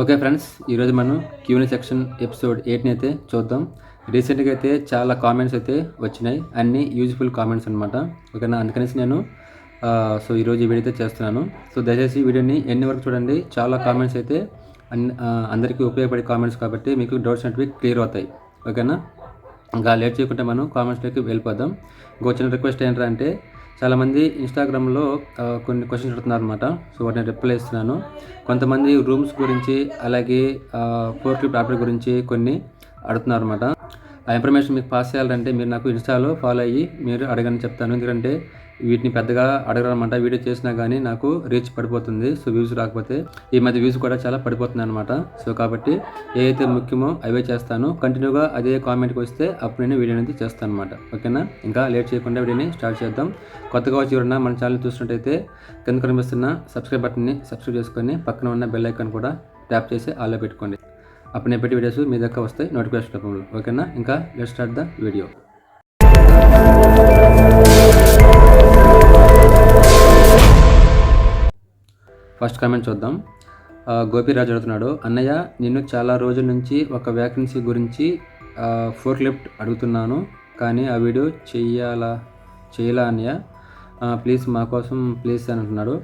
Okay friends ఈరోజు మనం క్యూని section episode ఎయిట్ని అయితే చూద్దాం. రీసెంట్గా అయితే చాలా కామెంట్స్ అయితే వచ్చినాయి. అన్ని యూజ్ఫుల్ కామెంట్స్ అనమాట ఓకేనా? అందుకనేసి నేను సో ఈరోజు ఈ వీడియో అయితే చేస్తున్నాను. సో దయచేసి వీడియోని ఎన్ని వరకు చూడండి చాలా కామెంట్స్ అయితే అన్ని అందరికీ ఉపయోగపడే కామెంట్స్ కాబట్టి మీకు డౌట్స్ అనేవి క్లియర్ అవుతాయి. ఓకేనా? ఇంకా లేట్ చేయకుండా మనం కామెంట్స్లోకి వెళ్ళిపోదాం. ఇంకో చిన్న రిక్వెస్ట్ ఏంటంటే చాలామంది ఇన్స్టాగ్రామ్లో ఆ, కొన్ని క్వశ్చన్స్ అడుగుతున్నారు అనమాట సో వాటిని రిప్లై ఇస్తున్నాను కొంతమంది రూమ్స్ గురించి అలాగే ఫోర్ క్లిప్ గురించి కొన్ని అడుగుతున్నారు అనమాట ఆ ఇన్ఫర్మేషన్ మీకు పాస్ చేయాలంటే మీరు నాకు ఇన్స్టాలో ఫాలో అయ్యి మీరు అడగని చెప్తాను. ఎందుకంటే వీటిని పెద్దగా అడగరనమాట. వీడియో చేసినా కానీ నాకు రీచ్ పడిపోతుంది. సో వ్యూస్ రాకపోతే ఈ మధ్య వ్యూస్ కూడా చాలా పడిపోతుంది అనమాట సో కాబట్టి ఏదైతే ముఖ్యమో అవే చేస్తాను. కంటిన్యూగా అదే కామెంట్కి వస్తే అప్పుడు నేను వీడియో అనేది చేస్తాను అనమాట ఓకేనా? ఇంకా లేట్ చేయకుండా వీడియోని స్టార్ట్ చేద్దాం. కొత్తగా వచ్చి ఉన్న మన ఛానల్ చూసినట్టయితే కింద కనిపిస్తున్న సబ్స్క్రైబ్ బటన్ని సబ్స్క్రైబ్ చేసుకొని పక్కన ఉన్న బెల్ ఐకాన్ కూడా ట్యాప్ చేసి ఆల్లో పెట్టుకోండి. అప్పుడు నేను వీడియోస్ మీ దగ్గర వస్తాయి నోటిఫికేషన్ రూపంలో ఓకేనా ఇంకా let start the video first comment చూద్దాం. గోపిరాజు అడుగుతున్నాడు అన్నయ్య నిన్ను చాలా రోజుల నుంచి ఒక వ్యాకెన్సీ గురించి ఫోర్ లిఫ్ట్ అడుగుతున్నాను కానీ ఆ వీడియో చెయ్యాలా చేయాలా అన్నయ్య? ప్లీజ్ మా కోసం ప్లీజ్ అని అంటున్నాడు.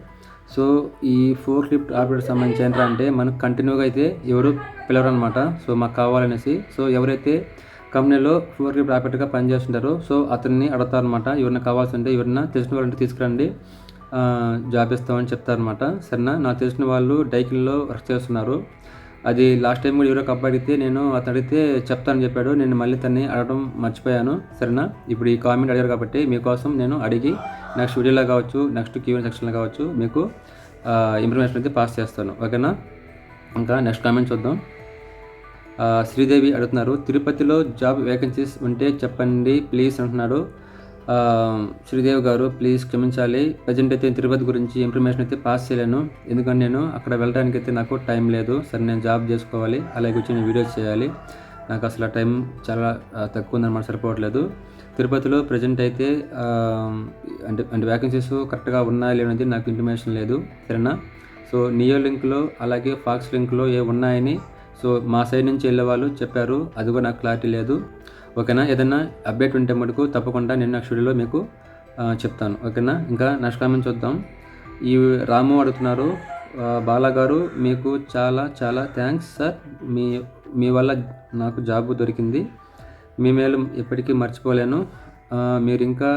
సో ఈ ఫోర్ లిఫ్ట్ ఆపరేటర్ సంబంధించి ఏంటంటే మనకు కంటిన్యూగా అయితే ఎవరు పిలవరు అనమాట సో మాకు కావాలనేసి సో ఎవరైతే కంపెనీలో ఫోర్ లిఫ్ట్ ఆపరేటర్గా పనిచేస్తుంటారో సో అతన్ని అడుగుతారు అనమాట ఎవరైనా కావాల్సి ఉంటే ఎవరైనా తెలిసిన వాళ్ళంటే తీసుకురండి. జాబ్ ఇస్తామని చెప్తారనమాట. సరేనా? నాకు తెలిసిన వాళ్ళు డైకిల్లో వర్క్ చేస్తున్నారు. అది లాస్ట్ టైం కూడా ఎవరో ఒక అడిగితే నేను అతను అడిగితే చెప్తానని చెప్పాడు. నేను మళ్ళీ తన్ని అడగడం మర్చిపోయాను. సరేనా? ఇప్పుడు ఈ కామెంట్ అడిగారు కాబట్టి మీకోసం నేను అడిగి నెక్స్ట్ వీడియోలో కావచ్చు నెక్స్ట్ క్యూఎన్ సెక్షన్లో కావచ్చు మీకు ఇన్ఫర్మేషన్ అయితే పాస్ చేస్తాను. ఓకేనా ఇంకా నెక్స్ట్ కామెంట్ చూద్దాం. శ్రీదేవి అడుగుతున్నారు తిరుపతిలో జాబ్ వేకెన్సీస్ ఉంటే చెప్పండి ప్లీజ్ అంటున్నాడు. శ్రీదేవి గారు ప్లీజ్ క్షమించాలి. ప్రజెంట్ అయితే తిరుపతి గురించి ఇన్ఫర్మేషన్ అయితే పాస్ చేయలేను. ఎందుకంటే నేను అక్కడ వెళ్ళడానికి అయితే నాకు టైం లేదు. సరే నేను జాబ్ చేసుకోవాలి. అలాగే వచ్చి నేను వీడియోస్ చేయాలి. నాకు అసలు టైం చాలా తక్కువ ఉందన్నమాట సరిపోవట్లేదు. తిరుపతిలో ప్రజెంట్ అయితే అంటే అంటే వ్యాకెన్సీస్ కరెక్ట్గా ఉన్నాయా లేవనేది నాకు ఇన్ఫర్మేషన్ లేదు సరేనా? సో నియో లింక్లో అలాగే ఫాక్స్ లింక్లో ఏ ఉన్నాయని సో మా సైడ్ నుంచి వెళ్ళే వాళ్ళు చెప్పారు అది కూడా నాకు క్లారిటీ లేదు. ఓకేనా? ఏదైనా అప్డేట్ ఉంటే మటుకు తప్పకుండా నేను నా స్టూడియోలో మీకు చెప్తాను. ఓకేనా? ఇంకా నెక్స్ట్ కామెంట్ చూద్దాం. ఈ రాము అడుగుతున్నారు బాలా గారు మీకు చాలా చాలా థ్యాంక్స్ సార్ మీ మీ వల్ల నాకు జాబ్ దొరికింది. మీ మేలు ఎప్పటికీ మర్చిపోలేను. మీరు ఇంకా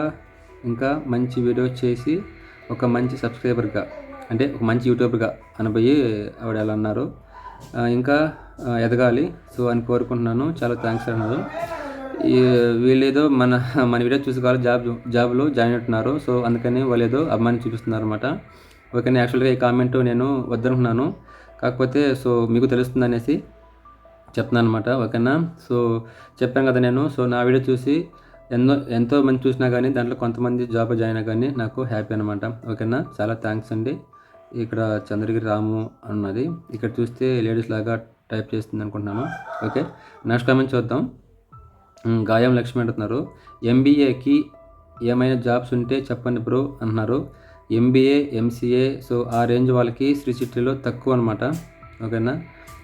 ఇంకా మంచి వీడియో చేసి ఒక మంచి సబ్స్క్రైబర్గా అంటే ఒక మంచి యూట్యూబర్గా అనబోయి ఆవిడ ఎలా అన్నారు ఇంకా ఎదగాలి. సో అని కోరుకుంటున్నాను. చాలా థ్యాంక్స్ అన్నారు. ఈ వీళ్ళేదో మన మన వీడియో చూసుకోవాలి జాబ్ జాబ్లో జాయిన్ అవుతున్నారు సో అందుకని వాళ్ళు ఏదో అభిమాని చూపిస్తున్నారు అనమాట ఓకే యాక్చువల్గా ఈ కామెంట్ నేను వద్దనుకున్నాను. కాకపోతే సో మీకు తెలుస్తుంది అనేసి చెప్తున్నాను అనమాట ఓకేనా? సో చెప్పాను కదా నేను. సో నా వీడియో చూసి ఎన్నో ఎంతో మంది చూసినా కానీ దాంట్లో కొంతమంది జాబ్ జాయిన్ అయినా కానీ నాకు హ్యాపీ అనమాట ఓకేనా? చాలా థ్యాంక్స్ అండి. ఇక్కడ చంద్రగిరి రాము అన్నది. ఇక్కడ చూస్తే లేడీస్ లాగా టైప్ చేస్తుంది అనుకుంటున్నాను. ఓకే? నెక్స్ట్ కామెంట్ చూద్దాం. గాయం లక్ష్మి అంటున్నారు. ఎంబీఏకి ఏమైనా జాబ్స్ ఉంటే చెప్పండి బ్రో అంటున్నారు. ఎంబీఏ ఎంసీఏ సో ఆ రేంజ్ వాళ్ళకి శ్రీ సిటీలో తక్కువ అనమాట ఓకేనా?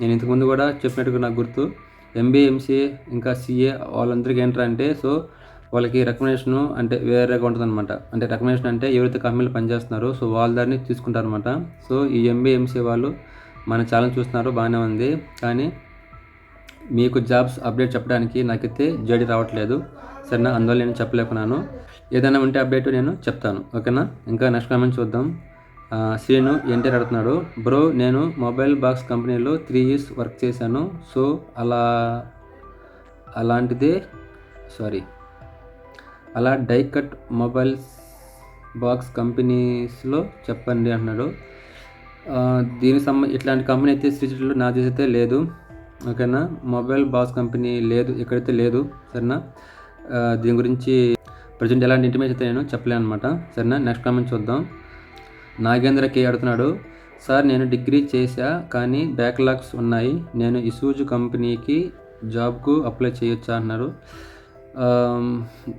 నేను ఇంతకుముందు కూడా చెప్పినట్టుగా నాకు గుర్తు. ఎంబీఏ ఎంసీఏ ఇంకా సీఏ వాళ్ళందరికీ ఏంటంటే సో వాళ్ళకి రికమెండేషన్ అంటే వేరేగా ఉంటుంది అనమాట అంటే రికమెండేషన్ అంటే ఎవరైతే కంపెనీలు పనిచేస్తున్నారో సో వాళ్ళ దాన్ని తీసుకుంటారు అనమాట సో ఈ ఎంబీఏ ఎంసీఏ వాళ్ళు మన ఛాలెంజ్ చూస్తున్నారు బాగానే ఉంది. కానీ మీకు జాబ్స్ అప్డేట్ చెప్పడానికి నాకైతే జడి రావట్లేదు. సరేనా? అందువల్ల నేను చెప్పలేకున్నాను. ఏదైనా ఉంటే అప్డేట్ నేను చెప్తాను. ఓకేనా? ఇంకా నెక్స్ట్ కామెంట్ చూద్దాం. శ్రీను ఎన్టీఆర్ అడుగుతున్నాడు బ్రో నేను మొబైల్ బాక్స్ కంపెనీలో త్రీ ఇయర్స్ వర్క్ చేశాను. సో అలా అలాంటిదే సారీ అలా డై కట్ మొబైల్ బాక్స్ కంపెనీస్లో చెప్పండి అంటున్నాడు. దీని దీనికి సంబ ఇట్లాంటి కంపెనీ అయితే శ్రీచిట్లో నా చేసైతే లేదు. ఓకేనా? మొబైల్ బాక్స్ కంపెనీ లేదు ఎక్కడైతే లేదు సరేనా? దీని గురించి ప్రజెంట్ ఎలాంటి ఇంటిమేషన్ అయితే నేను చెప్పలేను అనమాట సరేనా? నెక్స్ట్ కామెంట్ చూద్దాం. నాగేంద్ర కే అడుగుతున్నాడు సార్ నేను డిగ్రీ చేశా కానీ బ్యాక్లాగ్స్ ఉన్నాయి. నేను ఇసూజు కంపెనీకి జాబ్కు అప్లై చేయొచ్చా? అన్నారు.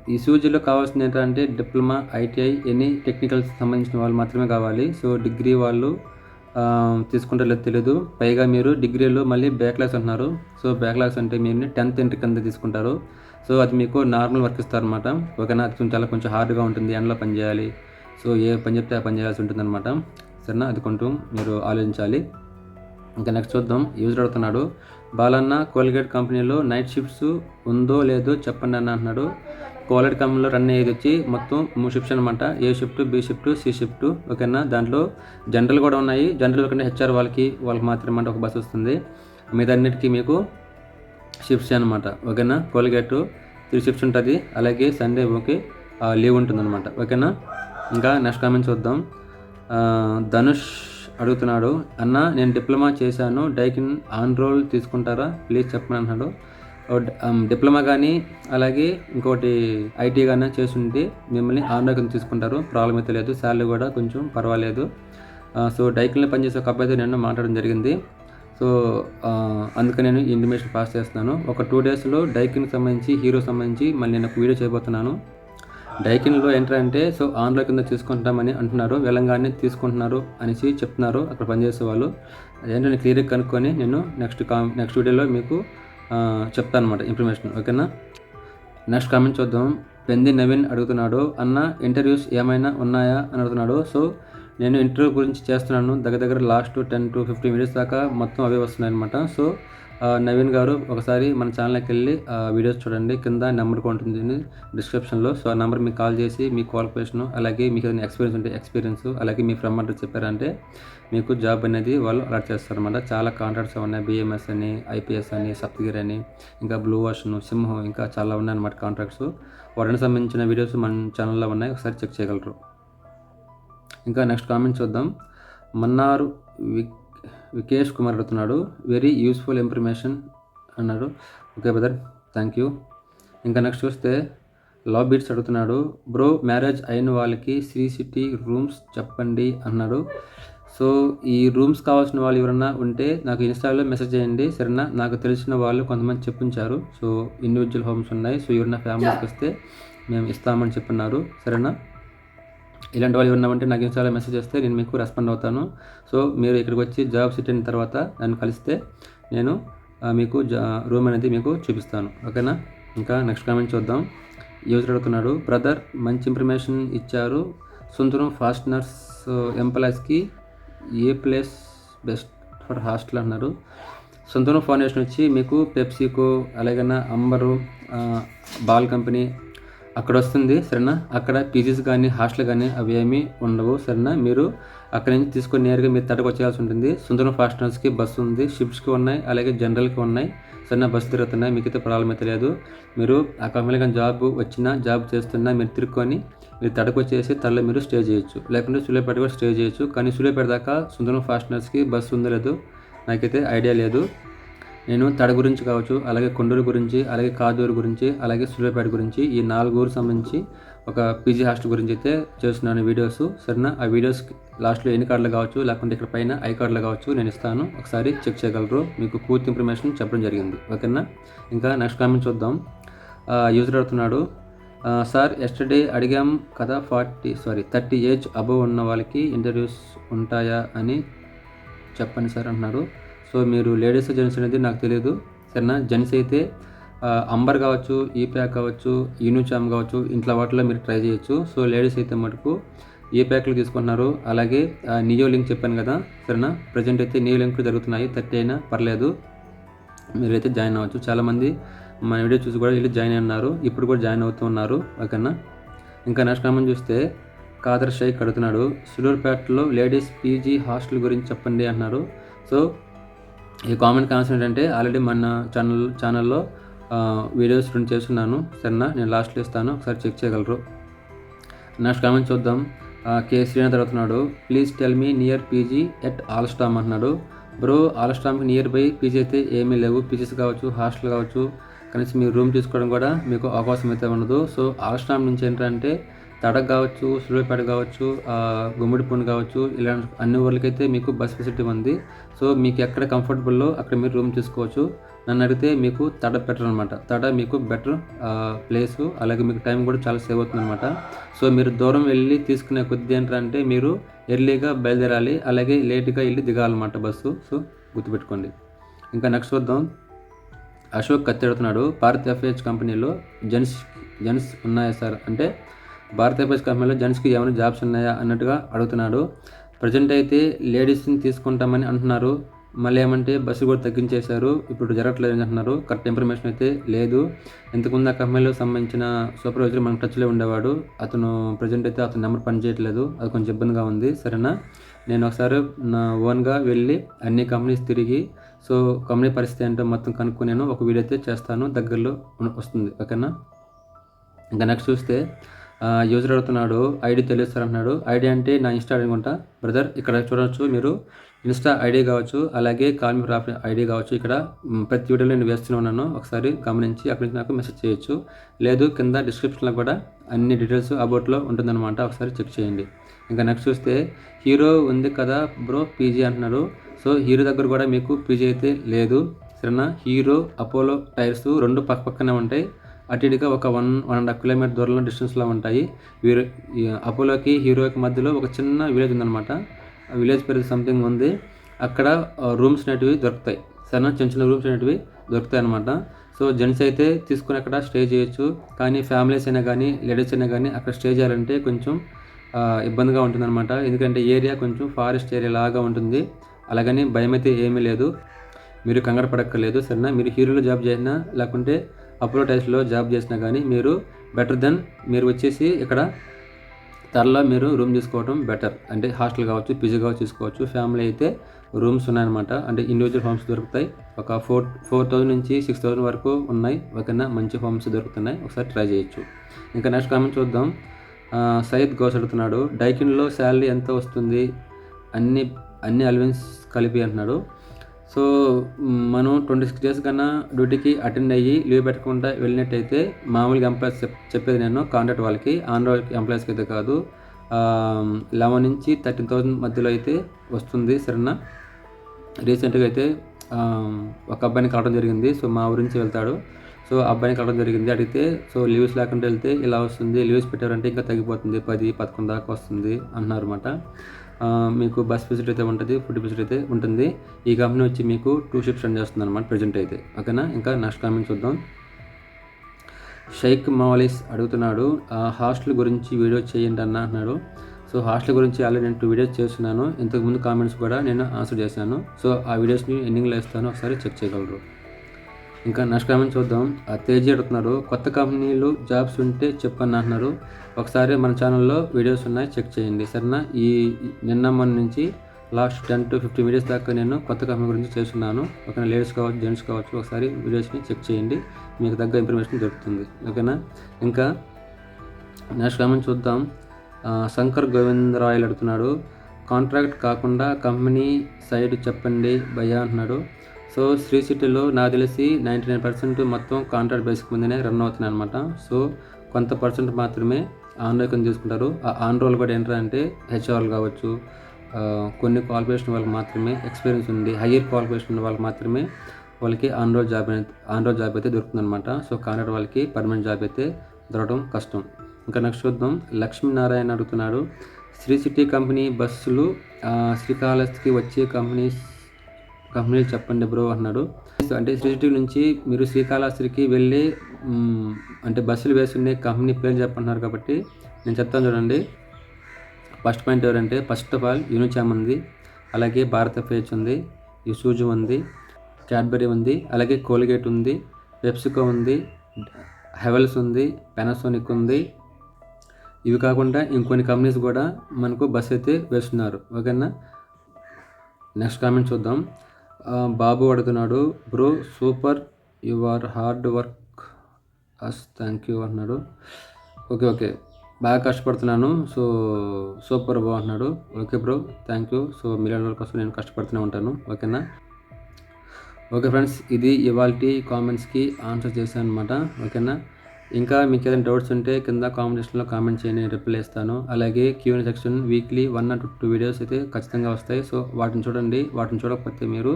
ఇసూజులో కావాల్సింది ఏంటంటే డిప్లొమా ఐటీఐ ఎనీ టెక్నికల్ సంబంధించిన వాళ్ళు మాత్రమే కావాలి. సో డిగ్రీ వాళ్ళు తీసుకుంటారో లేదో తెలియదు పైగా మీరు డిగ్రీలో మళ్ళీ బ్యాక్లాగ్స్ అంటున్నారు. సో బ్యాక్లాగ్స్ అంటే మీరు టెన్త్ ఎంట్రీ కింద తీసుకుంటారు. సో అది మీకు నార్మల్ వర్క్ ఇస్తారనమాట ఓకేనా? అది చాలా కొంచెం హార్డ్గా ఉంటుంది. ఎండలో పని చేయాలి. సో ఏ పని చెప్తే ఆ పని చేయాల్సి ఉంటుందన్నమాట. సరేనా? అది కొంచెం మీరు ఆలోచించాలి. ఇంకా నెక్స్ట్ చూద్దాం. యూజర్ అడుగుతున్నాడు బాలన్న కోల్గేట్ కంపెనీలో నైట్ షిఫ్ట్స్ ఉందో లేదో చెప్పండి అన్న అంటున్నాడు. కోల్గేట్ కంపెనీలో రన్ అయ్యేది వచ్చి మొత్తం మూడు షిఫ్ట్స్ అనమాట A shift B shift C shift ఓకేనా దాంట్లో జనరల్ కూడా ఉన్నాయి. జనరల్ కంటే హెచ్ఆర్ వాళ్ళకి వాళ్ళకి మాత్రమే అంటే ఒక బస్సు వస్తుంది. మీదన్నిటికీ మీకు షిఫ్ట్స్ అనమాట ఓకేనా కోల్గేట్ త్రీ షిఫ్ట్స్ ఉంటుంది. అలాగే సండే ఓకే లీవ్ ఉంటుందన్నమాట. ఓకేనా ఇంకా నెక్స్ట్ కామెంట్ చూద్దాం. ధనుష్ అడుగుతున్నాడు అన్న నేను డిప్లొమా చేశాను డైకిన్ ఆన్ రోల్ తీసుకుంటారా? ప్లీజ్ చెప్పమని అన్నాడు. డిప్లొమా కానీ అలాగే ఇంకోటి ఐటీ కానీ చేస్తుంటే మిమ్మల్ని ఆన్ రోల్ తీసుకుంటారు. ప్రాబ్లం అయితే లేదు శాలరీ కూడా కొంచెం పర్వాలేదు. సో డైకిన్లో పనిచేసే ఒక అబ్బాయితో నేను మాట్లాడడం జరిగింది. సో అందుకని నేను ఈ ఇంటిమేషన్ పాస్ చేస్తున్నాను. ఒక టూ డేస్లో డైకిన్కి సంబంధించి హీరో సంబంధించి మళ్ళీ నేను ఒక వీడియో చేయబోతున్నాను. డైకిన్లో ఏంటంటే అంటే సో ఆన్లో కింద తీసుకుంటామని అంటున్నారు. వెళ్ళంగానే తీసుకుంటున్నారు అనేసి చెప్తున్నారు అక్కడ పనిచేసే వాళ్ళు. అదేంటో క్లియర్గా కనుక్కొని నేను నెక్స్ట్ కా నెక్స్ట్ వీడియోలో మీకు చెప్తాను అనమాట ఇన్ఫర్మేషన్ ఓకేనా? నెక్స్ట్ కామెంట్ చూద్దాం. పెంది నవీన్ అడుగుతున్నాడు అన్న ఇంటర్వ్యూస్ ఏమైనా ఉన్నాయా? అని అడుగుతున్నాడు. సో నేను ఇంటర్వ్యూ గురించి చేస్తున్నాను. దగ్గర దగ్గర last ten to fifteen minutes దాకా మొత్తం అవే వస్తున్నాయి అనమాట సో నవీన్ గారు ఒకసారి మన ఛానల్కి వెళ్ళి వీడియోస్ చూడండి. కింద నెంబర్ ఉంటుంది డిస్క్రిప్షన్లో సో ఆ నెంబర్ మీకు కాల్ చేసి మీ క్వాలిఫికేషన్ అలాగే మీకు ఏదైనా ఎక్స్పీరియన్స్ ఉంటే ఎక్స్పీరియన్స్ అలాగే మీ ఫ్రెండ్ అంటే చెప్పారంటే మీకు జాబ్ అనేది వాళ్ళు అలాట్ చేస్తారన్నమాట. చాలా కాంట్రాక్ట్స్ ఉన్నాయి. బిఎంఎస్ అని ఐపీఎస్ అని సప్తగిరి అని ఇంకా బ్లూ వాషన్ సింహం ఇంకా చాలా ఉన్నాయి అన్నమాట కాంట్రాక్ట్స్ వాటికి సంబంధించిన వీడియోస్ మన ఛానల్లో ఉన్నాయి. ఒకసారి చెక్ చేయగలరు. ఇంకా నెక్స్ట్ కామెంట్ చూద్దాం. మన్నారు విక్ వికేష్ కుమార్ అడుగుతున్నాడు. వెరీ యూస్ఫుల్ ఇన్ఫర్మేషన్ అన్నాడు. ఓకే బ్రదర్ థ్యాంక్ యూ ఇంకా నెక్స్ట్ చూస్తే లా బీట్స్ అడుగుతున్నాడు. బ్రో మ్యారేజ్ అయిన వాళ్ళకి శ్రీ సిటీ రూమ్స్ చెప్పండి అన్నాడు. సో ఈ రూమ్స్ కావాల్సిన వాళ్ళు ఎవరన్నా ఉంటే నాకు ఇన్స్టాలో మెసేజ్ చేయండి. సరేనా? నాకు తెలిసిన వాళ్ళు కొంతమంది చెప్పించారు. సో ఇండివిజువల్ హోమ్స్ ఉన్నాయి. సో ఎవరన్నా ఫ్యామిలీస్కి వస్తే మేము ఇస్తామని చెప్పున్నారు. సరేనా? ఇలాంటి వాళ్ళు ఉన్నామంటే నాకు ఇన్స్టాలో మెసేజ్ చేస్తే నేను మీకు రెస్పాండ్ అవుతాను. సో మీరు ఇక్కడికి వచ్చి జాబ్ సిట్ అయిన తర్వాత నన్ను కలిస్తే నేను మీకు జా రూమ్ అనేది మీకు చూపిస్తాను. ఓకేనా? ఇంకా నెక్స్ట్ కామెంట్ చూద్దాం. యూజర్ అడుగుతున్నాడు బ్రదర్ మంచి ఇన్ఫర్మేషన్ ఇచ్చారు. సుందరం ఫాస్ట్నర్స్ ఎంప్లాయీస్కి a place best for hostel అన్నారు సుందరం ఫౌండేషన్ వచ్చి మీకు పెప్సికో అలాగైనా అంబరు బాల్ కంపెనీ అక్కడ వస్తుంది సరేనా? అక్కడ పీజీస్ కానీ హాస్టల్ కానీ అవి ఏమీ ఉండవు సరేనా? మీరు అక్కడి నుంచి తీసుకొని నేరుగా మీరు తడకు వచ్చేయాల్సి ఉంటుంది. సుందరం ఫాస్టనర్స్కి బస్సు ఉంది షిప్స్కి ఉన్నాయి అలాగే జనరల్కి ఉన్నాయి. సరేనా? బస్సు తిరుగుతున్నాయి మీకైతే ప్రాబ్లం అయితే లేదు. మీరు ఆ కంపెనీలో కానీ జాబ్ వచ్చినా జాబ్ చేస్తున్నా మీరు తిరుక్కొని మీరు తడకు వచ్చేసి తలలో మీరు స్టే చేయొచ్చు. లేకుంటే సులేపేట కూడా స్టే చేయొచ్చు. కానీ సులేపేట దాకా సుందరం ఫాస్టనర్స్కి బస్సు ఉందో లేదు నాకైతే ఐడియా లేదు. నేను తడ గురించి కావచ్చు అలాగే కొండూరు గురించి అలాగే కాదూరు గురించి అలాగే సూర్యాపేట గురించి ఈ నాలుగు ఊరు సంబంధించి ఒక పీజీ హాస్టల్ గురించి అయితే చేస్తున్నాను వీడియోస్. సరేనా? ఆ వీడియోస్ లాస్ట్లో ఎన్ని కార్డులు కావచ్చు లేకుంటే ఇక్కడ పైన ఐ కార్డులు కావచ్చు నేను ఇస్తాను. ఒకసారి చెక్ చేయగలరు. మీకు పూర్తి ఇన్ఫర్మేషన్ చెప్పడం జరిగింది. ఓకేనా? ఇంకా నెక్స్ట్ కామెంట్ చూద్దాం. యూజర్ అడుగుతున్నాడు సార్ ఎస్టర్డే అడిగాం కదా forty sorry thirty age above ఉన్న వాళ్ళకి ఇంటర్వ్యూస్ ఉంటాయా అని చెప్పండి సార్ అంటున్నారు సో మీరు లేడీస్ జెంట్స్ అనేది నాకు తెలియదు సరేనా? జెంట్స్ అయితే అంబర్ కావచ్చు ఈ ప్యాక్ కావచ్చు యూనిచామ్ కావచ్చు ఇంట్లో వాటిలో మీరు ట్రై చేయొచ్చు. సో లేడీస్ అయితే మటుకు ఏ ప్యాక్లు తీసుకుంటున్నారు. అలాగే నియో లింక్ చెప్పాను కదా సరేనా? ప్రజెంట్ అయితే నియో లింక్ జరుగుతున్నాయి థర్టీ అయినా పర్లేదు. మీరైతే జాయిన్ అవ్వచ్చు. చాలామంది మన వీడియో చూసి కూడా వెళ్ళి జాయిన్ అన్నారు ఇప్పుడు కూడా జాయిన్ అవుతూ ఉన్నారు ఓకేనా? ఇంకా నెక్స్ట్ కామెంట్ చూస్తే కాదర్ షైక్ అడుగుతున్నాడు సులూర్పేటలో లేడీస్ పీజీ హాస్టల్ గురించి చెప్పండి అన్నారు సో ఈ కామెంట్ కాన్సెప్ట్ ఏంటంటే ఆల్రెడీ మన ఛానల్ ఛానల్లో వీడియోస్ రెండు చేస్తున్నాను. సరేనా? నేను లాస్ట్లో ఇస్తాను. ఒకసారి చెక్ చేయగలరు. నెక్స్ట్ కామెంట్ చూద్దాం. కే శ్రీనాథ్ అడుగుతున్నాడు please tell me near PG at Alstom అంటున్నాడు. బ్రో ఆల్స్టామ్కి నియర్ బై పీజీ అయితే ఏమీ లేవు. పీజీస్ కావచ్చు హాస్టల్ కావచ్చు. కనీసం మీరు రూమ్ తీసుకోవడం కూడా మీకు అవకాశం అయితే ఉండదు. సో ఆల్స్టామ్ నుంచి ఏంటంటే తడక్ కావచ్చు సూర్యపేట కావచ్చు ఆ, గుమ్మడిపూడి కావచ్చు ఇలాంటి అన్ని ఊర్లకైతే మీకు బస్ ఫెసిలిటీ ఉంది. సో మీకు ఎక్కడ కంఫర్టబుల్లో అక్కడ మీరు రూమ్ తీసుకోవచ్చు నన్ను అడిగితే మీకు తడ బెటర్ అనమాట తడ మీకు బెటర్ ప్లేసు అలాగే మీకు టైం కూడా చాలా సేవ్ అవుతుంది అనమాట సో మీరు దూరం వెళ్ళి తీసుకునే కొద్ది ఏంటంటే మీరు ఎర్లీగా బయలుదేరాలి అలాగే లేట్గా వెళ్ళి దిగాలన్నమాట బస్సు. సో గుర్తుపెట్టుకోండి. ఇంకా నెక్స్ట్ వద్దాం అశోక్ కత్తిడుతున్నాడు భారత్ ఎఫ్హెచ్ కంపెనీలో జెంట్స్ జెంట్స్ ఉన్నాయా సార్? అంటే భారత్ కంపెనీలో జెంట్స్కి ఏమైనా జాబ్స్ ఉన్నాయా అన్నట్టుగా అడుగుతున్నాడు. ప్రజెంట్ అయితే లేడీస్ని తీసుకుంటామని అంటున్నారు. మళ్ళీ ఏమంటే బస్సు కూడా తగ్గించేశారు. ఇప్పుడు జరగట్లేదు అని అంటున్నారు. కరెక్ట్ ఇన్ఫర్మేషన్ అయితే లేదు. ఇంతకుముందు ఆ కంపెనీలో సంబంధించిన సూపర్వైజర్ మనకు టచ్లో ఉండేవాడు. అతను ప్రజెంట్ అయితే అతని నెంబర్ పనిచేయట్లేదు. అది కొంచెం ఇబ్బందిగా ఉంది. సరేనా? నేను ఒకసారి నా ఓన్గా వెళ్ళి అన్ని కంపెనీస్ తిరిగి సో కంపెనీ పరిస్థితి ఏంటో మొత్తం కనుక్కొని నేను ఒక వీడియో అయితే చేస్తాను. దగ్గరలో వస్తుంది. ఓకేనా? ఇంకా నెక్స్ట్ చూస్తే యూజర్ అడుగుతున్నాడు ఐడి సార్ అంటున్నాడు ఐడి అంటే నా ఇన్స్టా అనుకుంటా బ్రదర్ ఇక్కడ చూడవచ్చు మీరు. ఇన్స్టా ఐడి కావచ్చు అలాగే కాల్ మీ రాఫ్ ఐడి కావచ్చు. ఇక్కడ ప్రతి వీడియోలో నేను వేస్తూనే ఉన్నాను. ఒకసారి గమనించి అక్కడి నుంచి నాకు మెసేజ్ చేయొచ్చు. లేదు కింద డిస్క్రిప్షన్లో కూడా అన్ని డీటెయిల్స్ అబౌట్లో ఉంటుందన్నమాట. ఒకసారి చెక్ చేయండి. ఇంకా నెక్స్ట్ చూస్తే హీరో ఉంది కదా బ్రో పీజీ అంటున్నాడు. సో హీరో దగ్గర కూడా మీకు పీజీ అయితే లేదు. సరేనా? హీరో అపోలో టైర్స్ రెండు పక్క పక్కనే ఉంటాయి. అటు ఇటుగా ఒక one one and half kilometre దూరంలో డిస్టెన్స్లో ఉంటాయి. వీరు అపోలోకి హీరోకి మధ్యలో ఒక చిన్న విలేజ్ ఉందన్నమాట. ఆ విలేజ్ పేరు సంథింగ్ ఉంది. అక్కడ రూమ్స్ అనేటివి దొరుకుతాయి. సరేనా? చిన్న చిన్న రూమ్స్ అనేటివి దొరుకుతాయి అనమాట సో జెంట్స్ అయితే తీసుకుని అక్కడ స్టే చేయొచ్చు. కానీ ఫ్యామిలీస్ అయినా కానీ లేడీస్ అయినా కానీ అక్కడ స్టే చేయాలంటే కొంచెం ఇబ్బందిగా ఉంటుందన్నమాట. ఎందుకంటే ఏరియా కొంచెం ఫారెస్ట్ ఏరియా లాగా ఉంటుంది. అలాగని భయం అయితే ఏమీ లేదు. మీరు కంగారు పడక్కర్లేదు. సరేనా? మీరు హీరోలో జాబ్ చేసినా లేకుంటే అపోలో టైల్స్లో జాబ్ చేసినా కానీ మీరు బెటర్ దెన్ మీరు వచ్చేసి ఇక్కడ తరలో మీరు రూమ్ తీసుకోవడం బెటర్. అంటే హాస్టల్ కావచ్చు పీజీ కావచ్చు తీసుకోవచ్చు ఫ్యామిలీ అయితే రూమ్స్ ఉన్నాయన్నమాట. అంటే ఇండివిజువల్ హోమ్స్ దొరుకుతాయి. ఒక ఫోర్ ఫోర్ థౌజండ్ నుంచి సిక్స్ థౌజండ్ వరకు ఉన్నాయి. ఒకన్నా మంచి హోమ్స్ దొరుకుతున్నాయి. ఒకసారి ట్రై చేయొచ్చు. ఇంకా నెక్స్ట్ కామెంట్ చూద్దాం. సయ్యద్ గౌస్ అడుగుతున్నాడు డైకిన్లో శాలరీ ఎంత వస్తుంది? అన్ని అన్ని అలవెన్స్ కలిపి అంటున్నాడు. సో మనం ట్వంటీ సిక్స్ డేస్ కన్నా డ్యూటీకి అటెండ్ అయ్యి లీవ్ పెట్టకుండా వెళ్ళినట్టయితే మామూలుగా ఎంప్లాయీస్ చెప్పేది నేను కాంట్రాక్ట్ వాళ్ళకి ఆంధ్ర ఎంప్లాయీస్కి అయితే కాదు. లెవెన్ నుంచి థర్టీన్ థౌజండ్ మధ్యలో అయితే వస్తుంది సరేనా? రీసెంట్గా అయితే ఒక అబ్బాయిని కలవడం జరిగింది సో మా ఊరి నుంచి వెళ్తాడు. సో అబ్బాయిని కలవడం జరిగింది అడిగితే సో లీవ్స్ లేకుండా వెళ్తే ఇలా వస్తుంది? లీవ్స్ పెట్టారంటే ఇంకా తగ్గిపోతుంది పది పదకొండు దాకా వస్తుంది అన్నారు అనమాట మీకు బస్ ఫెసిలిటీ అయితే ఉంటుంది ఫుడ్ ఫెసిలిటీ అయితే ఉంటుంది. ఈ కంపెనీ వచ్చి మీకు టూ షిఫ్ట్స్ రన్ చేస్తుంది అనమాట ప్రజెంట్ అయితే. ఓకేనా? ఇంకా నెక్స్ట్ కామెంట్ చూద్దాం. షైక్ మౌలిస్ అడుగుతున్నాడు ఆ హాస్టల్ గురించి వీడియో చేయండి అన్న అంటున్నాడు. సో హాస్టల్ గురించి ఆల్రెడీ నేను టూ వీడియోస్ చేస్తున్నాను. ఇంతకుముందు కామెంట్స్ కూడా నేను ఆన్సర్ చేశాను. సో ఆ వీడియోస్ని ఎండింగ్లో ఇస్తాను ఒకసారి చెక్ చేయగలరు. ఇంకా నెక్స్ట్ కామెంట్ చూద్దాం. ఆ తేజీ అడుగుతున్నారు కొత్త కంపెనీలు జాబ్స్ ఉంటే చెప్పని అంటున్నారు ఒకసారి మన ఛానల్లో వీడియోస్ ఉన్నాయి చెక్ చేయండి సరేనా? ఈ నిన్న మొన్న నుంచి last ten to fifteen videos దాకా నేను కొత్త కంపెనీ గురించి చేస్తున్నాను. ఓకేనా లేడీస్ కావచ్చు జెంట్స్ కావచ్చు ఒకసారి వీడియోస్ని చెక్ చేయండి. మీకు తగ్గ ఇన్ఫర్మేషన్ దొరుకుతుంది. ఓకేనా? ఇంకా నెక్స్ట్ కామెంట్ చూద్దాం. శంకర్ గోవింద్ గోవిందరాయలు అడుగుతున్నాడు. కాంట్రాక్ట్ కాకుండా కంపెనీ సైడ్ చెప్పండి భయ్యా అంటున్నాడు. సో శ్రీ సిటీలో నాకు తెలిసి నైంటీ నైన్ పర్సెంట్ మొత్తం కాంట్రాక్ట్ బేసిక్ మీదనే రన్ అవుతున్నాయి అనమాట సో కొంత పర్సెంట్ మాత్రమే ఆన్ కింద తీసుకుంటారు. ఆ ఆన్ రోల్ కూడా ఏంటంటే హెచ్ఆర్లు కావచ్చు కొన్ని క్వాలిఫికేషన్ వాళ్ళకి మాత్రమే ఎక్స్పీరియన్స్ ఉంది. హయ్యర్ క్వాలిఫికేషన్ ఉన్న వాళ్ళకి మాత్రమే వాళ్ళకి on roll job on roll job అయితే దొరుకుతుందన్నమాట. సో కాంట్రాక్ట్ వాళ్ళకి పర్మనెంట్ జాబ్ అయితే దొరకడం కష్టం. ఇంకా నెక్స్ట్ చూద్దాం. లక్ష్మీనారాయణ అడుగుతున్నాడు. శ్రీ సిటీ కంపెనీ బస్సులు శ్రీకాళహస్తికి వచ్చే కంపెనీస్ కంపెనీలు చెప్పండి బ్రో అన్నాడు. సో అంటే శ్రీ నుంచి మీరు శ్రీకాళహస్తికి వెళ్ళి అంటే బస్సులు వేసుకునే కంపెనీ పేరు చెప్పంటున్నారు కాబట్టి నేను చెప్తాను చూడండి. ఫస్ట్ పాయింట్ ఎవరంటే ఫస్ట్ ఆఫ్ ఆల్ యూనిచామ్ ఉంది. అలాగే భారత ఫేజ్ ఉంది యుసూజు ఉంది క్యాడ్బరీ ఉంది అలాగే కోల్గేట్ ఉంది పెప్సికో ఉంది హెవెల్స్ ఉంది పెనాసోనిక్ ఉంది. ఇవి కాకుండా ఇంకొన్ని కంపెనీస్ కూడా మనకు బస్ అయితే వేస్తున్నారు. ఓకేనా? నెక్స్ట్ కామెంట్ చూద్దాం. బాబు అడుగుతున్నాడు bro super your hard work us thank you అంటున్నాడు. ఓకే ఓకే బాగా కష్టపడుతున్నాను సో సూపర్ బ్రో అన్నాడు okay bro thank you. So million కోసం నేను కష్టపడుతూనే ఉంటాను ఓకేనా? ఓకే ఫ్రెండ్స్ ఇది ఇవాళ కామెంట్స్కి ఆన్సర్ చేశాను అనమాట ఓకేనా? ఇంకా మీకు ఏదైనా డౌట్స్ ఉంటే కింద కామెంట్ సెక్షన్లో కామెంట్ చేయండి రిప్లై ఇస్తాను. అలాగే QnA section weekly one or two videos అయితే ఖచ్చితంగా వస్తాయి. సో వాటిని చూడండి వాటిని చూడకపోతే మీరు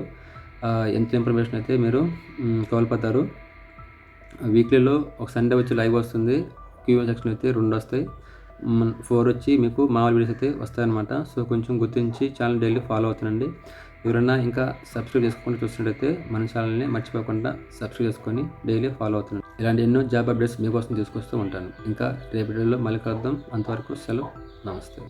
ఎంత ఇన్ఫర్మేషన్ అయితే మీరు కోల్పోతారు. వీక్లీలో ఒక సండే వచ్చి లైవ్ వస్తుంది. క్యూఎన్ సెక్షన్ అయితే రెండు వస్తాయి. ఫోర్ వచ్చి మీకు మామూలు వీడియోస్ అయితే వస్తాయన్నమాట. సో కొంచెం గుర్తించి ఛానల్ డైలీ ఫాలో అవుతానండి. ఎవరైనా ఇంకా సబ్స్క్రైబ్ చేసుకుంటూ చూస్తున్నట్టయితే మన ఛానల్ని మర్చిపోకుండా సబ్స్క్రైబ్ చేసుకొని డైలీ ఫాలో అవుతున్నాను ఇలాంటి ఎన్నో జాబ్ అప్డేట్స్ మీకోసం తీసుకొస్తూ ఉంటాను. ఇంకా రేపటిలో మళ్ళీ కలుద్దాం. అంతవరకు సెలవు. నమస్తే.